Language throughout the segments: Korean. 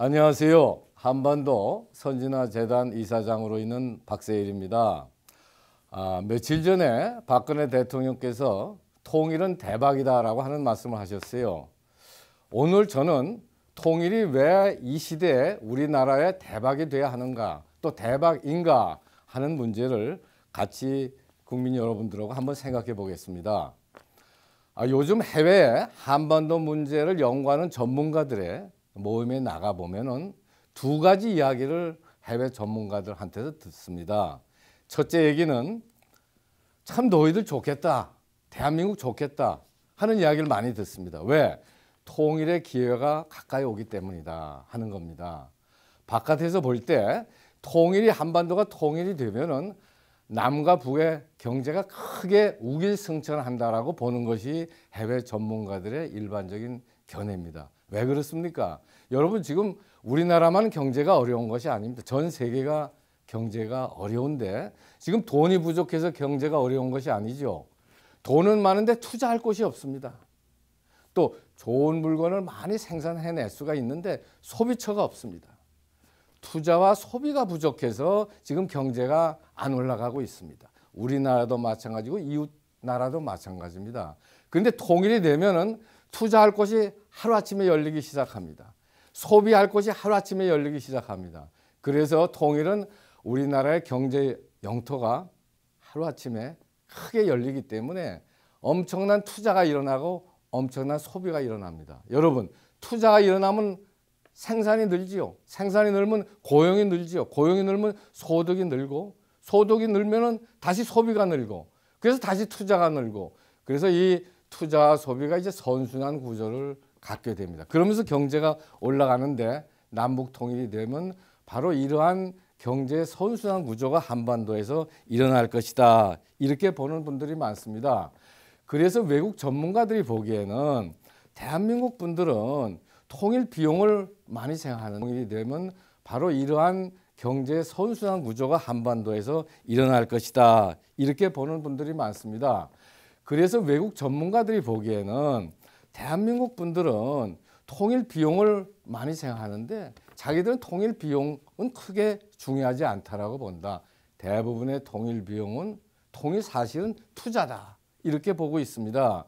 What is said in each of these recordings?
안녕하세요. 한반도 선진화 재단 이사장으로 있는 박세일입니다. 아, 며칠 전에 박근혜 대통령께서 통일은 대박이다라고 하는 말씀을 하셨어요. 오늘 저는 통일이 왜 이 시대에 우리나라에 대박이 돼야 하는가, 또 대박인가 하는 문제를 같이 국민 여러분들하고 한번 생각해 보겠습니다. 아, 요즘 해외에 한반도 문제를 연구하는 전문가들의 모임에 나가 보면은 두 가지 이야기를 해외 전문가들한테서 듣습니다. 첫째 얘기는 참 너희들 좋겠다. 대한민국 좋겠다. 하는 이야기를 많이 듣습니다. 왜? 통일의 기회가 가까이 오기 때문이다. 하는 겁니다. 바깥에서 볼 때 통일이 한반도가 통일이 되면은 남과 북의 경제가 크게 우길승천한다라고 보는 것이 해외 전문가들의 일반적인 견해입니다. 왜 그렇습니까? 여러분 지금 우리나라만 경제가 어려운 것이 아닙니다. 전 세계가 경제가 어려운데 지금 돈이 부족해서 경제가 어려운 것이 아니죠. 돈은 많은데 투자할 곳이 없습니다. 또 좋은 물건을 많이 생산해낼 수가 있는데 소비처가 없습니다. 투자와 소비가 부족해서 지금 경제가 안 올라가고 있습니다. 우리나라도 마찬가지고 이웃 나라도 마찬가지입니다. 그런데 통일이 되면은 투자할 곳이 하루아침에 열리기 시작합니다. 소비할 곳이 하루아침에 열리기 시작합니다. 그래서 통일은 우리나라의 경제 영토가 하루아침에 크게 열리기 때문에 엄청난 투자가 일어나고 엄청난 소비가 일어납니다. 여러분, 투자가 일어나면 생산이 늘지요. 생산이 늘면 고용이 늘지요. 고용이 늘면 소득이 늘고 소득이 늘면은 다시 소비가 늘고 그래서 다시 투자가 늘고 그래서 이 투자와 소비가 이제 선순환 구조를 갖게 됩니다. 그러면서 경제가 올라가는데 남북 통일이 되면 바로 이러한 경제 선순환 구조가 한반도에서 일어날 것이다. 이렇게 보는 분들이 많습니다. 그래서 외국 전문가들이 보기에는 대한민국 분들은 통일 비용을 많이 생각하는 통일이 되면 바로 이러한 경제 선순환 구조가 한반도에서 일어날 것이다. 이렇게 보는 분들이 많습니다. 그래서 외국 전문가들이 보기에는 대한민국 분들은 통일 비용을 많이 생각하는데 자기들은 통일 비용은 크게 중요하지 않다라고 본다. 대부분의 통일 비용은 통일 사실은 투자다. 이렇게 보고 있습니다.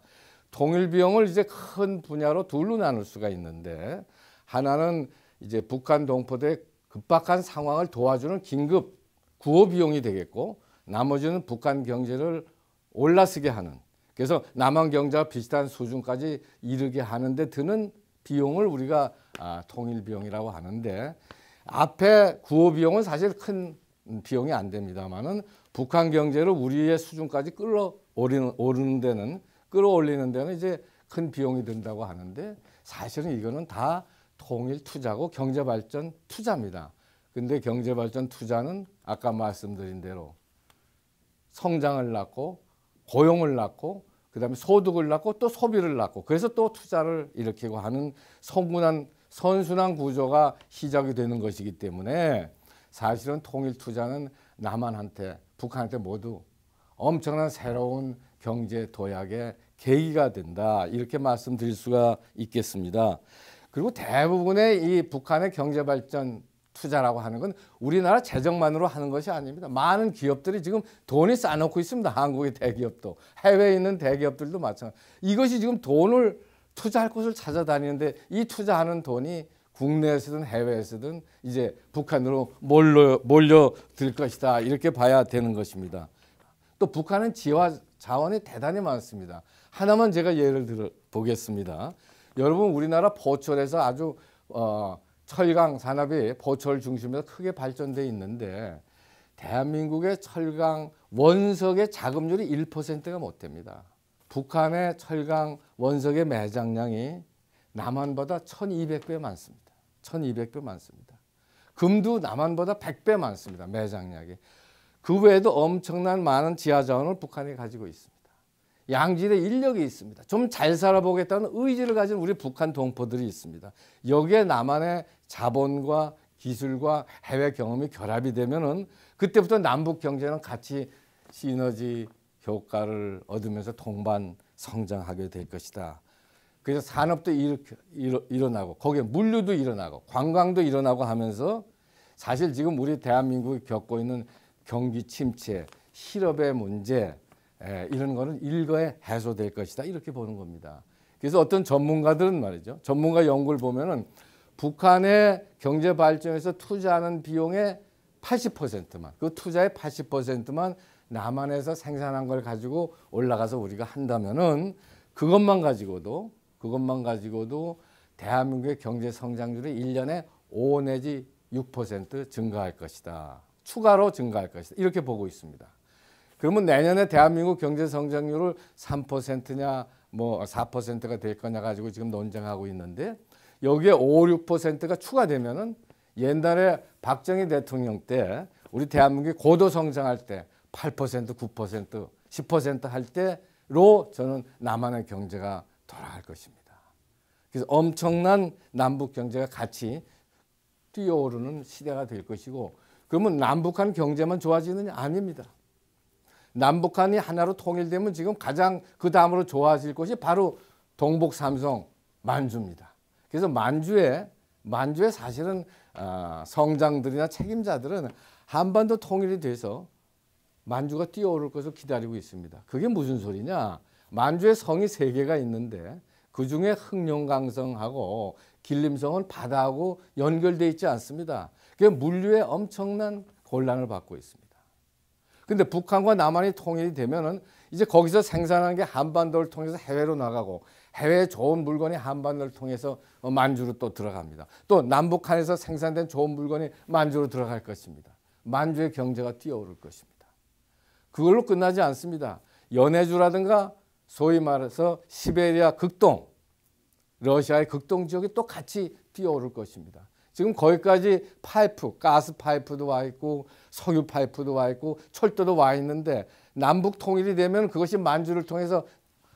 통일 비용을 이제 큰 분야로 둘로 나눌 수가 있는데 하나는 이제 북한 동포대 급박한 상황을 도와주는 긴급 구호 비용이 되겠고 나머지는 북한 경제를 올라서게 하는 그래서 남한 경제와 비슷한 수준까지 이르게 하는데 드는 비용을 우리가 아, 통일 비용이라고 하는데 앞에 구호 비용은 사실 큰 비용이 안 됩니다만은 북한 경제를 우리의 수준까지 끌어오르는 오르는 데는 끌어올리는 데는 이제 큰 비용이 든다고 하는데 사실은 이거는 다 통일 투자고 경제 발전 투자입니다. 근데 경제 발전 투자는 아까 말씀드린 대로 성장을 낳고 고용을 낳고 그다음에 소득을 낳고 또 소비를 낳고 그래서 또 투자를 일으키고 하는 성분한 선순환 구조가 시작이 되는 것이기 때문에 사실은 통일 투자는 남한한테 북한한테 모두 엄청난 새로운 경제 도약의 계기가 된다 이렇게 말씀드릴 수가 있겠습니다. 그리고 대부분의 이 북한의 경제 발전 투자라고 하는 건 우리나라 재정만으로 하는 것이 아닙니다. 많은 기업들이 지금 돈이 쌓아놓고 있습니다. 한국의 대기업도 해외에 있는 대기업들도 마찬가지. 이것이 지금 돈을 투자할 곳을 찾아다니는데 이 투자하는 돈이 국내에서든 해외에서든 이제 북한으로 몰려 몰려들 것이다 이렇게 봐야 되는 것입니다. 또 북한은 지와 자원이 대단히 많습니다. 하나만 제가 예를 들어 보겠습니다. 여러분 우리나라 포철에서 아주 어, 철강 산업이 포철 중심에서 크게 발전돼 있는데 대한민국의 철강 원석의 자금률이 1%가 못 됩니다. 북한의 철강 원석의 매장량이 남한보다 1200배 많습니다. 1200배 많습니다. 금도 남한보다 100배 많습니다. 매장량이. 그 외에도 엄청난 많은 지하자원을 북한이 가지고 있습니다. 양질의 인력이 있습니다. 좀 잘 살아보겠다는 의지를 가진 우리 북한 동포들이 있습니다. 여기에 남한의 자본과 기술과 해외 경험이 결합이 되면은 그때부터 남북 경제는 같이 시너지 효과를 얻으면서 동반 성장하게 될 것이다. 그래서 산업도 일어나고 거기에 물류도 일어나고 관광도 일어나고 하면서 사실 지금 우리 대한민국이 겪고 있는 경기 침체, 실업의 문제 에, 이런 거는 일거에 해소될 것이다 이렇게 보는 겁니다. 그래서 어떤 전문가들은 말이죠. 전문가 연구를 보면은 북한의 경제 발전에서 투자하는 비용의 80%만 그 투자의 80%만 남한에서 생산한 걸 가지고 올라가서 우리가 한다면은 그것만 가지고도 그것만 가지고도 대한민국의 경제 성장률이 1년에 5 내지 6% 증가할 것이다. 추가로 증가할 것이다. 이렇게 보고 있습니다. 그러면 내년에 대한민국 경제 성장률을 3%냐 뭐 4%가 될 거냐 가지고 지금 논쟁하고 있는데 여기에 5, 6%가 추가되면은 옛날에 박정희 대통령 때 우리 대한민국이 고도 성장할 때 8%, 9%, 10%할 때로 저는 남한의 경제가 돌아갈 것입니다. 그래서 엄청난 남북 경제가 같이 뛰어오르는 시대가 될 것이고 그러면 남북한 경제만 좋아지느냐 아닙니다. 남북한이 하나로 통일되면 지금 가장 그 다음으로 좋아질 것이 바로 동북 삼성 만주입니다. 그래서 만주에 만주에 사실은 어, 성장들이나 책임자들은 한반도 통일이 돼서 만주가 뛰어오를 것을 기다리고 있습니다. 그게 무슨 소리냐? 만주에 성이 세 개가 있는데 그 중에 흑룡강성하고 길림성은 바다하고 연결돼 있지 않습니다. 그 물류에 엄청난 곤란을 받고 있습니다. 근데 북한과 남한이 통일이 되면은 이제 거기서 생산하는 게 한반도를 통해서 해외로 나가고 해외 좋은 물건이 한반도를 통해서 만주로 또 들어갑니다. 또 남북한에서 생산된 좋은 물건이 만주로 들어갈 것입니다. 만주의 경제가 뛰어오를 것입니다. 그걸로 끝나지 않습니다. 연해주라든가 소위 말해서 시베리아 극동, 러시아의 극동 지역이 또 같이 뛰어오를 것입니다. 지금 거기까지 파이프, 가스 파이프도 와 있고 석유 파이프도 와 있고 철도도 와 있는데 남북 통일이 되면 그것이 만주를 통해서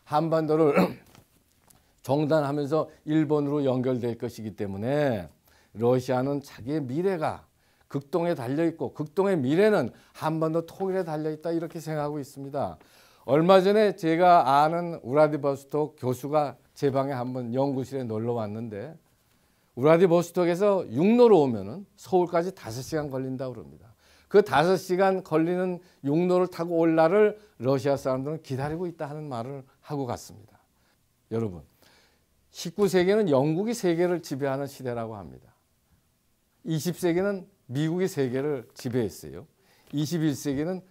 한반도를 정단하면서 일본으로 연결될 것이기 때문에 러시아는 자기의 미래가 극동에 달려 있고 극동의 미래는 한반도 통일에 달려 있다 이렇게 생각하고 있습니다. 얼마 전에 제가 아는 우라디버스톡 교수가 제 방에 한번 연구실에 놀러 왔는데 우라디버스톡에서 육로로 오면은 서울까지 다섯 시간 걸린다 그럽니다. 그 다섯 시간 걸리는 육로를 타고 올 날을 러시아 사람들은 기다리고 있다 하는 말을 하고 갔습니다. 여러분, 19세기는 영국이 세계를 지배하는 시대라고 합니다. 20세기는 미국이 세계를 지배했어요. 21세기는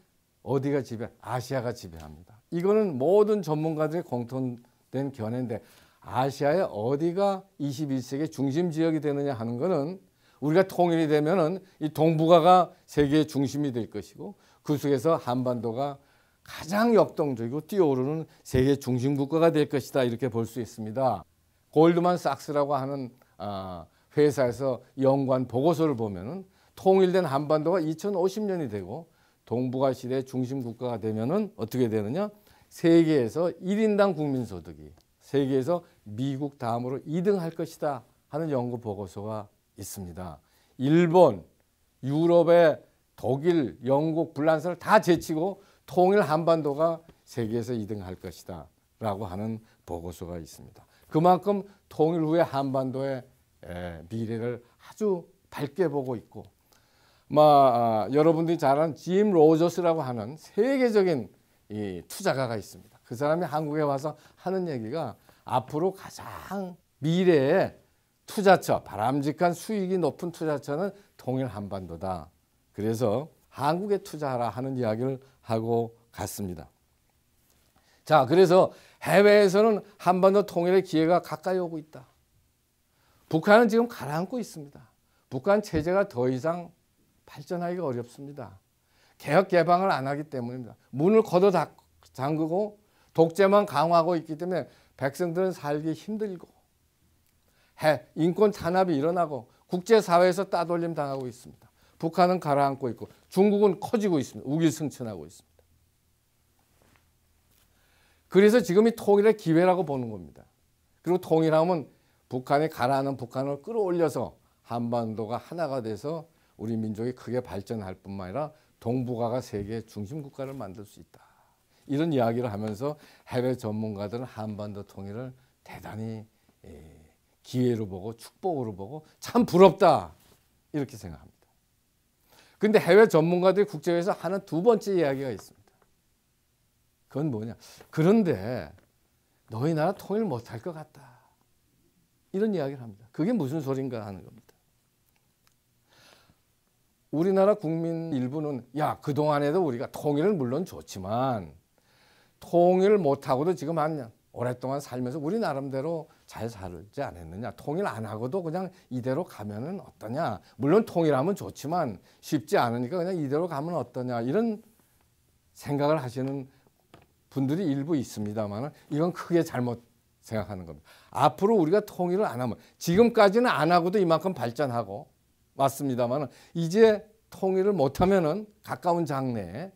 어디가 지배? 아시아가 지배합니다. 이거는 모든 전문가들의 공통된 견해인데 아시아의 어디가 21세기 중심 지역이 되느냐 하는 것은 우리가 통일이 되면은 이 동북아가 세계의 중심이 될 것이고 그 속에서 한반도가 가장 역동적이고 뛰어오르는 세계 중심 국가가 될 것이다 이렇게 볼 수 있습니다. 골드만 삭스라고 하는 아, 회사에서 연구한 보고서를 보면은 통일된 한반도가 2050년이 되고 동북아 시대 중심 국가가 되면은 어떻게 되느냐? 세계에서 1인당 국민 소득이 세계에서 미국 다음으로 2등 할 것이다 하는 연구 보고서가 있습니다. 일본, 유럽의 독일, 영국, 불란서를 다 제치고 통일 한반도가 세계에서 2등 할 것이다 라고 하는 보고서가 있습니다. 그만큼 통일 후에 한반도의 미래를 아주 밝게 보고 있고 마, 아, 여러분들이 잘 아는 짐 로저스라고 하는 세계적인 이 투자가가 있습니다. 그 사람이 한국에 와서 하는 얘기가 앞으로 가장 미래의 투자처, 바람직한 수익이 높은 투자처는 통일 한반도다. 그래서 한국에 투자하라 하는 이야기를 하고 갔습니다. 자, 그래서 해외에서는 한반도 통일의 기회가 가까이 오고 있다. 북한은 지금 가라앉고 있습니다. 북한 체제가 더 이상 발전하기가 어렵습니다. 개혁 개방을 안 하기 때문입니다. 문을 걷어 잠그고 독재만 강화하고 있기 때문에 백성들은 살기 힘들고 해 인권 탄압이 일어나고 국제사회에서 따돌림 당하고 있습니다. 북한은 가라앉고 있고 중국은 커지고 있습니다. 우길승천하고 있습니다. 그래서 지금이 통일의 기회라고 보는 겁니다. 그리고 통일하면 북한이 가라앉는 북한을 끌어올려서 한반도가 하나가 돼서 우리 민족이 크게 발전할 뿐만 아니라 동북아가 세계 중심 국가를 만들 수 있다. 이런 이야기를 하면서 해외 전문가들은 한반도 통일을 대단히 예, 기회로 보고 축복으로 보고 참 부럽다 이렇게 생각합니다. 근데 해외 전문가들이 국제회에서 하는 두 번째 이야기가 있습니다. 그건 뭐냐? 그런데 너희 나라 통일 못할 것 같다. 이런 이야기를 합니다. 그게 무슨 소린가 하는 겁니다. 우리나라 국민 일부는 야 그동안에도 우리가 통일을 물론 좋지만 통일 못하고도 지금 한 오랫동안 살면서 우리 나름대로 잘 살지 않았느냐. 통일 안 하고도 그냥 이대로 가면은 어떠냐. 물론 통일하면 좋지만 쉽지 않으니까 그냥 이대로 가면 어떠냐. 이런 생각을 하시는 분들이 일부 있습니다만 이건 크게 잘못 생각하는 겁니다. 앞으로 우리가 통일을 안 하면 지금까지는 안 하고도 이만큼 발전하고 맞습니다만 이제 통일을 못하면은 가까운 장래에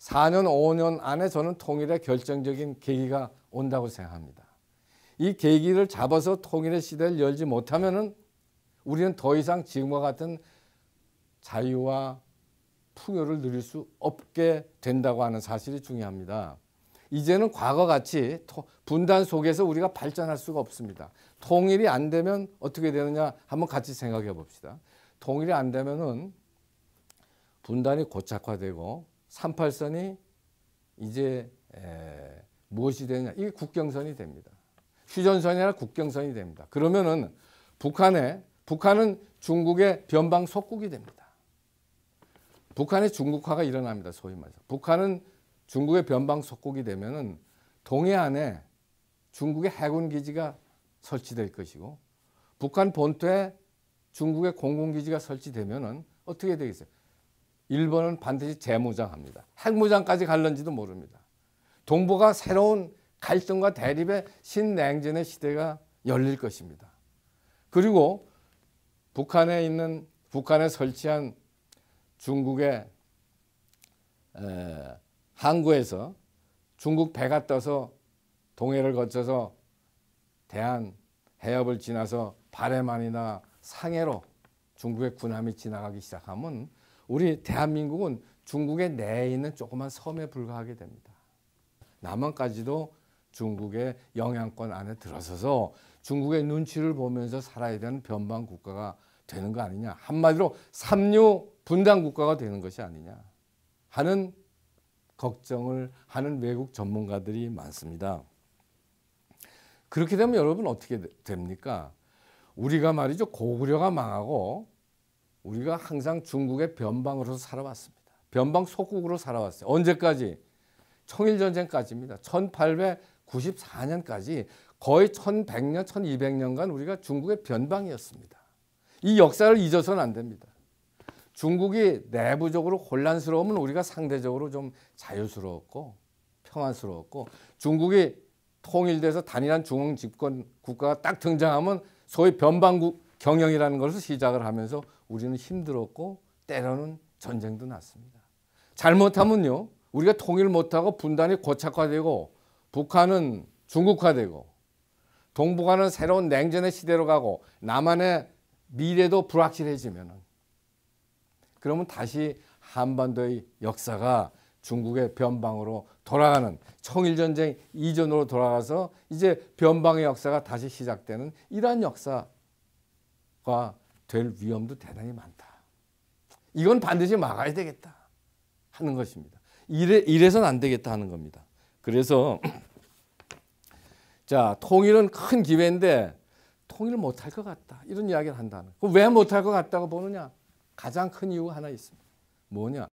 4년, 5년 안에 저는 통일의 결정적인 계기가 온다고 생각합니다. 이 계기를 잡아서 통일의 시대를 열지 못하면은 우리는 더 이상 지금과 같은 자유와 풍요를 누릴 수 없게 된다고 하는 사실이 중요합니다. 이제는 과거같이 분단 속에서 우리가 발전할 수가 없습니다. 통일이 안 되면 어떻게 되느냐 한번 같이 생각해 봅시다. 통일이 안 되면은 분단이 고착화되고 38선이 이제 에, 무엇이 되냐? 이게 국경선이 됩니다. 휴전선이 아니라 국경선이 됩니다. 그러면은 북한에 북한은 중국의 변방 속국이 됩니다. 북한의 중국화가 일어납니다. 소위 말해서 북한은 중국의 변방 속국이 되면은 동해안에 중국의 해군 기지가 설치될 것이고 북한 본토에 중국의 공군 기지가 설치되면은 어떻게 되겠어요? 일본은 반드시 재무장합니다. 핵무장까지 갈는지도 모릅니다. 동북아 새로운 갈등과 대립의 신냉전의 시대가 열릴 것입니다. 그리고 북한에 있는 북한에 설치한 중국의 에, 항구에서 중국 배가 떠서 동해를 거쳐서 대한 해협을 지나서 바레만이나 상해로 중국의 군함이 지나가기 시작하면 우리 대한민국은 중국의 내에 있는 조그만 섬에 불과하게 됩니다. 남한까지도 중국의 영향권 안에 들어서서 중국의 눈치를 보면서 살아야 되는 변방 국가가 되는 거 아니냐. 한마디로 삼류 분단 국가가 되는 것이 아니냐 하는 걱정을 하는 외국 전문가들이 많습니다. 그렇게 되면 여러분 어떻게 됩니까? 우리가 말이죠 고구려가 망하고 우리가 항상 중국의 변방으로 살아왔습니다. 변방 속국으로 살아왔어요. 언제까지? 청일전쟁까지입니다. 1894년까지 거의 1100년, 1200년간 우리가 중국의 변방이었습니다. 이 역사를 잊어서는 안 됩니다. 중국이 내부적으로 혼란스러우면 우리가 상대적으로 좀 자유스러웠고 평안스러웠고 중국이 통일돼서 단일한 중앙 집권 국가가 딱 등장하면 소위 변방국 경영이라는 것을 시작을 하면서 우리는 힘들었고 때로는 전쟁도 났습니다. 잘못하면요. 우리가 통일 못하고 분단이 고착화되고 북한은 중국화되고 동북아는 새로운 냉전의 시대로 가고 남한의 미래도 불확실해지면 그러면 다시 한반도의 역사가 중국의 변방으로 돌아가는 청일전쟁 이전으로 돌아가서 이제 변방의 역사가 다시 시작되는 이러한 역사가 될 위험도 대단히 많다. 이건 반드시 막아야 되겠다 하는 것입니다. 이래, 이래서는 안 되겠다 하는 겁니다. 그래서 자 통일은 큰 기회인데 통일을 못할 것 같다 이런 이야기를 한다는 왜 못할 것 같다고 보느냐 가장 큰 이유가 하나 있습니다. 뭐냐